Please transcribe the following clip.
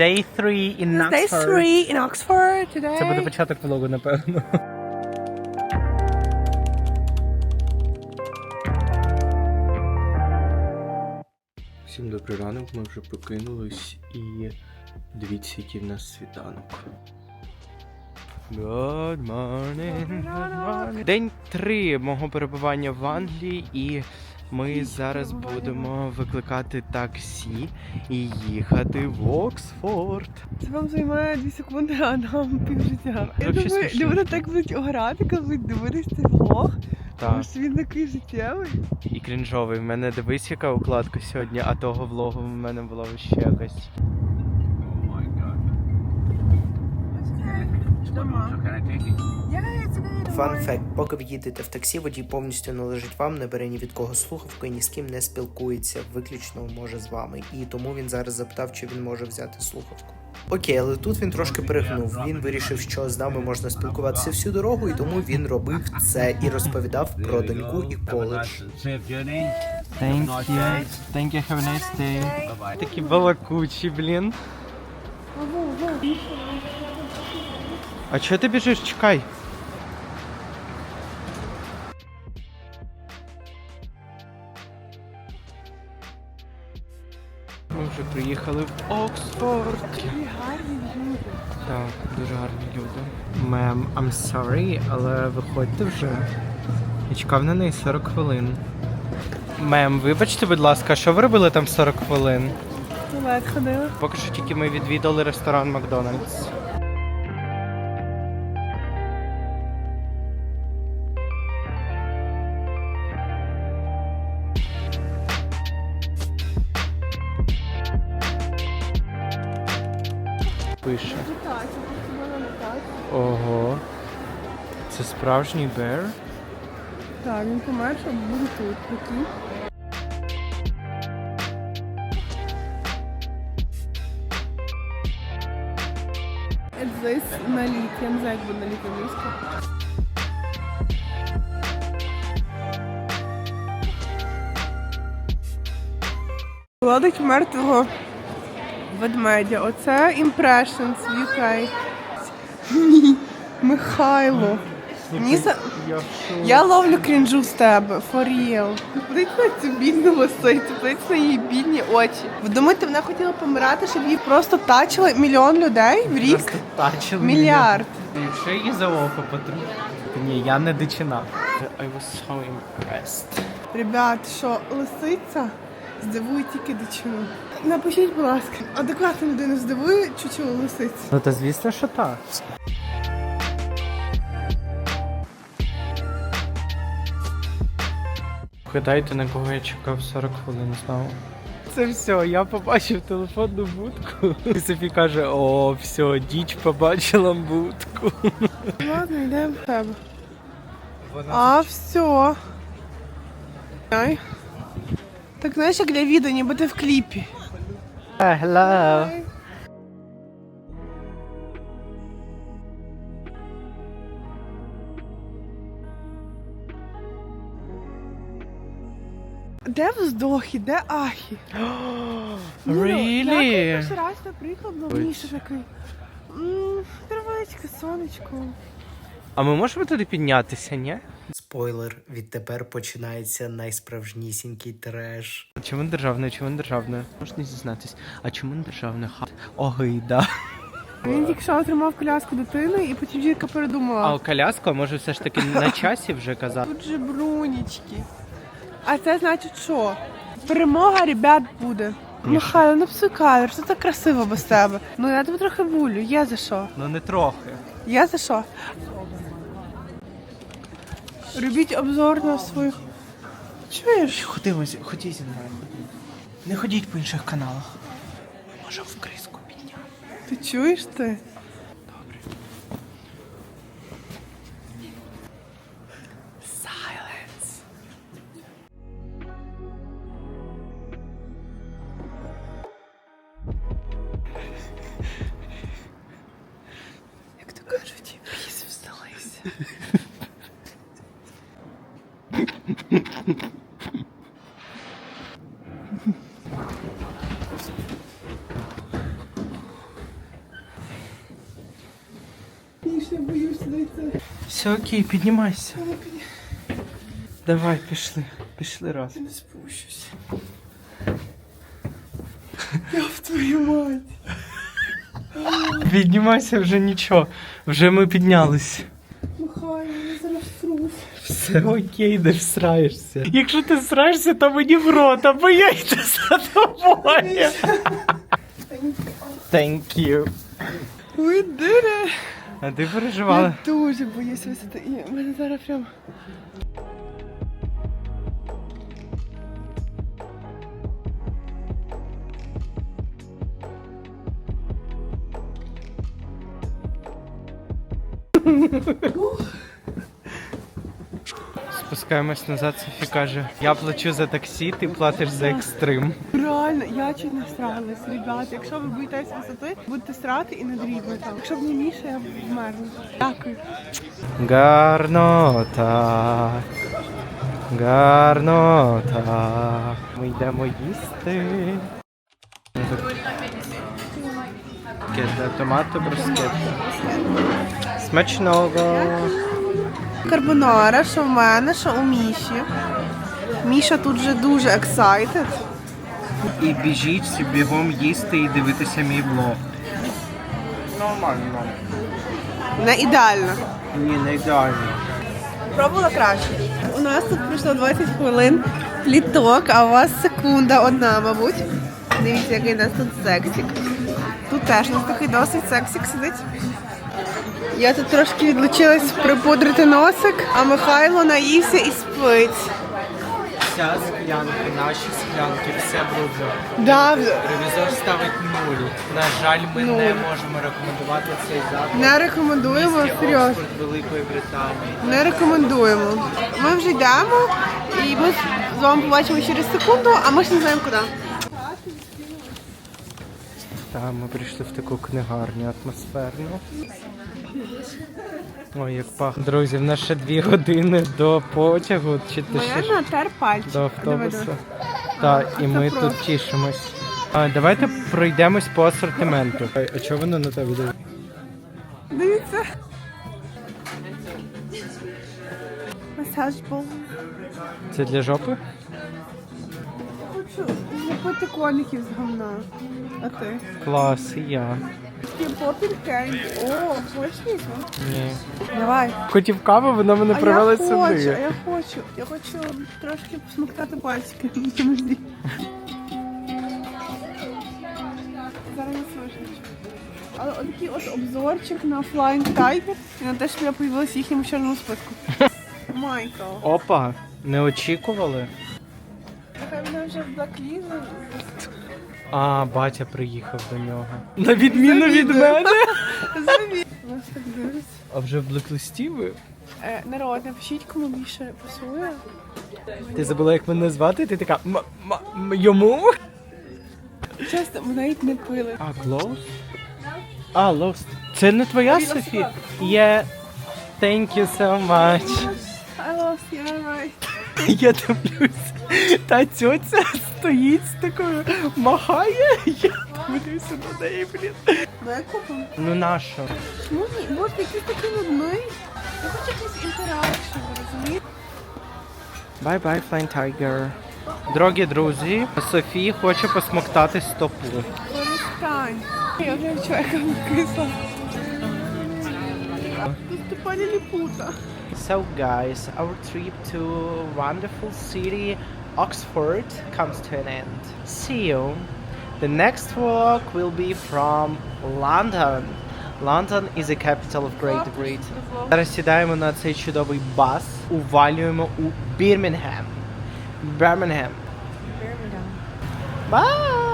day three in Day Oxford. three in Oxford today. Це буде початок влогу, напевно. Всім добрий ранок, ми вже прокинулись і дивіться, який в нас світанок. Good morning, good morning. День три мого перебування в Англії, і ми зараз будемо викликати таксі і їхати в Оксфорд. Це вам займає 2 секунди, а нам півжиття. Я думаю, люди так будуть ограти, коли будуть дивитися цей влог. Тому що він такий життєвий. І крінжовий. В мене дивись, яка укладка сьогодні, а того влогу в мене була ще якась. Фан факт, поки ви їдете в таксі, водій повністю належить вам, не бере ні від кого слухавку і ні з ким не спілкується, виключно може з вами. І тому він зараз запитав, чи він може взяти слухавку. Окей, але тут він трошки перегнув. Він вирішив, що з нами можна спілкуватися всю дорогу, і тому він робив це і розповідав про доньку і коледж. Thank you. Thank you, have a nice day. Такі балакучі, блін. А чого ти біжиш? Чекай. Ми вже приїхали в Оксфорд. Так, дуже гарні люди. Мем, I'm sorry, але виходьте вже. Я чекав на неї 40 хвилин. Мем, вибачте, будь ласка, що ви робили там 40 хвилин? Туалет ходили. Поки що тільки ми відвідали ресторан Макдональдс. Ого. Це справжній бер? Так, він помер, щоб бути тут. Прикинь. This наліт. Я не знаю, як буде наліт англійською. Гладить мертвого ведмедя. Оце Impressions в UK. Ні, Михайло. Мені за- Я ловлю крінжу з тебе, for real. Подивіться на цю бідну лисицю, подивіться на її бідні очі. Ви думаєте, вона хотіла помирати, щоб її просто тачили мільйон людей в рік? Просто тачили Мільярд. мене. Якщо її за око потрібно. Ні, я не дичина. I was so impressed. Ребят, що лисиця здивує тільки дичину. Напишіть, будь ласка, адекватну людину здивує чучело лисицю. Ну та звісно, що так. Гадайте, на кого я чекав 40 хвилин знову. Це все, я побачив телефонну будку. І Софі каже: о, все, діч побачила будку. Ладно, йдемо в тебе. А, все. Ай. Так знаєш, як для відео, ніби ти в кліпі. Hello. Де вздохи, де ахи? Ну, Я Really? перший раз наприклад, був мені ще такий. «М, Травичка, сонечко. А ми можемо туди піднятися, ні? Спойлер, відтепер починається найсправжнісінький треш. Чому не державне, чому не державне? Можна зізнатись. А чому не державне? Ха. Огида. Він тільки що отримав коляску дитини, і потім жінка передумала. А коляска може все ж таки на часі вже казати. Тут же брунічки. А це значить що? Перемога ребят буде. Михайло, ну псуй кадр, це так красиво без тебе. Ну я тебе трохи булю, є за що. Ну не трохи. Є за що. Робіть обзор на своїх. Чуєш? Ходимося, ходіть зі мною. Не ходіть по інших каналах. Ми можемо в криску підняти. Ти чуєш ти? подобається. Пішли, боюсь знайти. Все окей, піднімайся. Давай, пішли, пішли раз. Не спущусь. Я в твою мать. Піднімайся вже нічого. Вже ми піднялись. Все окей, не всраєшся. Якщо ти всраєшся, то мені в рот, або я йду за тобою. Thank you. We did it. А ти переживала? Я дуже боюсь висоти. І мене зараз прям. Спускаємось назад, Софі каже, я плачу за таксі, ти платиш за екстрим. Реально, я чуть не встралась, ребят. Якщо ви боїтесь висоти, будете страти і не дрібно там. Якщо б не Міша, я б вмерла. Дякую. Гарно так. Гарно так. Ми йдемо їсти. Кеда, томато, брускетта. Смачного. Карбонара, що в мене, що у Міші. Міша тут вже дуже excited. І біжіть бігом їсти і дивитися мій влог. Нормально. Не ідеально. Ні, не ідеально. Пробувала краще. У нас тут пройшло 20 хвилин пліток, а у вас секунда одна, мабуть. Дивіться, який у нас тут сексик. Тут теж у нас такий досить сексик сидить. Я тут трошки відлучилась припудрити носик, а Михайло наївся і спить. Вся склянка, наші склянки, все брудно. Да, Ревізор ставить нуль. На жаль, ми Нуль. не можемо рекомендувати цей заклад. не рекомендуємо, Місті серйозно. Оксфорд Великої Британії. Не рекомендуємо. Ми вже йдемо і ми з вами побачимо через секунду, а ми ж не знаємо куди. Так, ми прийшли в таку книгарню атмосферну. Ой, як пахне. Друзі, в нас ще дві години до потягу, чи ти ще Моя натер пальчик. до автобусу. Диви, Так, і ми просто. тут тішимось. А, давайте пройдемось по асортименту. А, а чого воно на тебе дивиться? Дивіться. Масаж був. Це для жопи? Зліпити коників з говна. А ти? Клас, і я. Такі попінки. О, хочеш візьму? Ні. Давай. Хотів каву, вона мене А привела я хочу, а сюди. я хочу. Я хочу трошки посмоктати пальчики. Подожди. Зараз не слышно. Але отакий от обзорчик на Flying Tiger і на те, що я появилася в їхньому чорному списку. Майкл. Опа, не очікували. Вже в блаклізу. А, батя приїхав до нього. На відміну від мене. Заві. Нас так дивиться. А вже в блеклисті ви? Е, народ, напишіть, кому більше пасує. Ти забула, як мене звати? Ти така м- м- м- йому? Чесно, ми навіть не пили. А, Глоус? А, Lost. Це не твоя Софі? Є. Thank you so much. I lost you, alright. Я дивлюсь. Та цьоця стоїть з такою махає. Я дивлюся на неї, блін. Ну. Ну нащо? Чому ні? Боже, якийсь такий нудний. Я хочу якийсь інтеракшн, ви розумієте? Bye-bye, Flying Tiger. Дорогі друзі, Софія хоче посмоктати стопу. Перестань. Я вже яка кисла. Тут тупа ліліпута. So guys, our trip to wonderful city Oxford comes to an end. See you. The next vlog will be from London. London is the capital of Great Britain. Зараз сідаємо на цей чудовий бас, увалюємо у Бірмінгем. Бірмінгем. Bye!